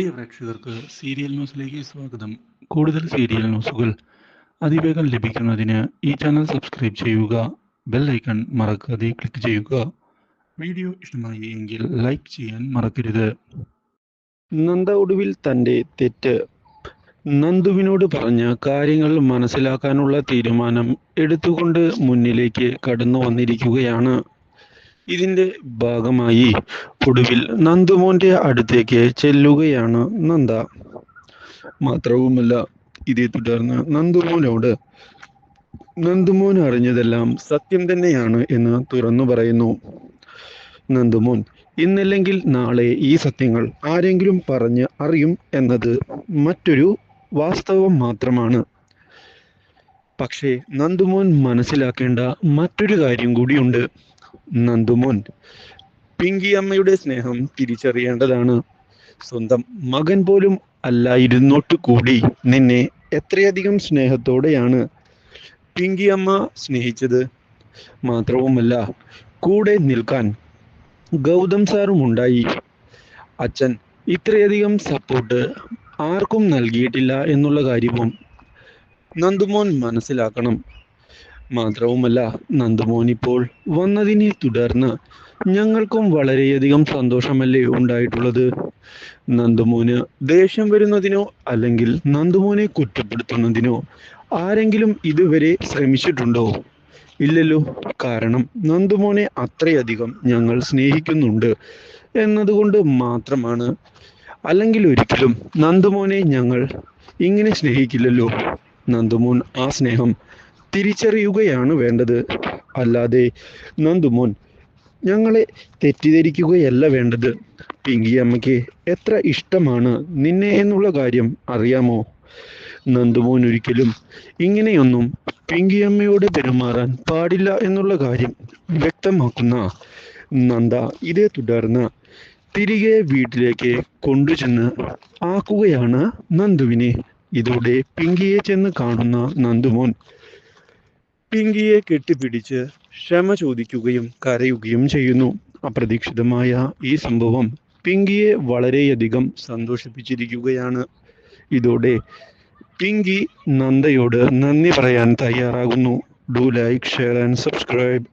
പ്രിയ പ്രേക്ഷകർക്ക് സീരിയൽ ന്യൂസിലേക്ക് സ്വാഗതം. കൂടുതൽ സീരിയൽ ന്യൂസുകൾ അതിവേഗം ലഭിക്കുന്നതിന് ഈ ചാനൽ സബ്സ്ക്രൈബ് ചെയ്യുക ബെൽ ഐക്കൺ മറക്കാതെ ക്ലിക്ക് ചെയ്യുക. വീഡിയോ ഇഷ്ടമായി എങ്കിൽ ലൈക്ക് ചെയ്യാൻ മറക്കരുത്. നന്ദ ഒടുവിൽ തന്റെ തെറ്റ്. നന്ദുവിനോട് പറഞ്ഞ കാര്യങ്ങൾ മനസ്സിലാക്കാനുള്ള തീരുമാനം എടുത്തുകൊണ്ട് മുന്നിലേക്ക് കടന്നു വന്നിരിക്കുകയാണ്. ഇതിന്റെ ഭാഗമായി ഒടുവിൽ നന്ദുമോന്റെ അടുത്തേക്ക് ചെല്ലുകയാണ് നന്ദ. മാത്രവുമല്ല ഇതേ തുടർന്ന് നന്ദുമോനോട് നന്ദുമോൻ അറിഞ്ഞതെല്ലാം സത്യം തന്നെയാണ് എന്ന് തുറന്നു പറയുന്നു. നന്ദുമോൻ ഇന്നല്ലെങ്കിൽ നാളെ ഈ സത്യങ്ങൾ ആരെങ്കിലും പറഞ്ഞ് അറിയും എന്നത് മറ്റൊരു വാസ്തവം മാത്രമാണ്. പക്ഷേ നന്ദുമോൻ മനസ്സിലാക്കേണ്ട മറ്റൊരു കാര്യം കൂടിയുണ്ട്. നന്ദുമോൻ പിങ്കി അമ്മയുടെ സ്നേഹം തിരിച്ചറിയേണ്ടതാണ്. സ്വന്തം മകൻ പോലും അല്ലായിരുന്നോട്ട് കൂടി നിന്നെ എത്രയധികം സ്നേഹത്തോടെയാണ് പിങ്കി അമ്മ സ്നേഹിച്ചത്. മാത്രവുമല്ല കൂടെ നിൽക്കാൻ ഗൗതം സാറും ഉണ്ടായി. അച്ഛൻ ഇത്രയധികം സപ്പോർട്ട് ആർക്കും നൽകിയിട്ടില്ല എന്നുള്ള കാര്യവും നന്ദുമോൻ മനസ്സിലാക്കണം. മാത്രവുമല്ല നന്ദുമോൻ ഇപ്പോൾ വന്നതിനെ തുടർന്ന് ഞങ്ങൾക്കും വളരെയധികം സന്തോഷമല്ലേ ഉണ്ടായിട്ടുള്ളത്? നന്ദുമോന് ദേഷ്യം വരുന്നതിനോ അല്ലെങ്കിൽ നന്ദമോനെ കുറ്റപ്പെടുത്തുന്നതിനോ ആരെങ്കിലും ഇതുവരെ ശ്രമിച്ചിട്ടുണ്ടോ? ഇല്ലല്ലോ. കാരണം നന്ദുമോനെ അത്രയധികം ഞങ്ങൾ സ്നേഹിക്കുന്നുണ്ട് എന്നതുകൊണ്ട് മാത്രമാണ്. അല്ലെങ്കിൽ ഒരിക്കലും നന്ദുമോനെ ഞങ്ങൾ ഇങ്ങനെ സ്നേഹിക്കില്ലല്ലോ. നന്ദുമോൻ ആ സ്നേഹം തിരിച്ചറിയുകയാണ് വേണ്ടത്. അല്ലാതെ നന്ദുമോൻ ഞങ്ങളെ തെറ്റിദ്ധരിക്കുകയല്ല വേണ്ടത്. പിങ്കി അമ്മയ്ക്ക് എത്ര ഇഷ്ടമാണ് നിന്നെ എന്നുള്ള കാര്യം അറിയാമോ? നന്ദുമോൻ ഒരിക്കലും ഇങ്ങനെയൊന്നും പിങ്കിയമ്മയോട് പെരുമാറാൻ പാടില്ല എന്നുള്ള കാര്യം വ്യക്തമാക്കുന്ന നന്ദ ഇതേ തുടർന്ന് തിരികെ വീട്ടിലേക്ക് കൊണ്ടുചെന്ന് ആക്കുകയാണ് നന്ദുവിനെ. ഇതോടെ പിങ്കിയെ ചെന്ന് കാണുന്ന നന്ദുമോൻ പിങ്കിയെ കെട്ടിപ്പിടിച്ച് ക്ഷമ ചോദിക്കുകയും കരയുകയും ചെയ്യുന്നു. അപ്രതീക്ഷിതമായ ഈ സംഭവം പിങ്കിയെ വളരെയധികം സന്തോഷിപ്പിച്ചിരിക്കുകയാണ്. ഇതോടെ പിങ്കി നന്ദയോട് നന്ദി പറയാൻ തയ്യാറാകുന്നു. Do like share and subscribe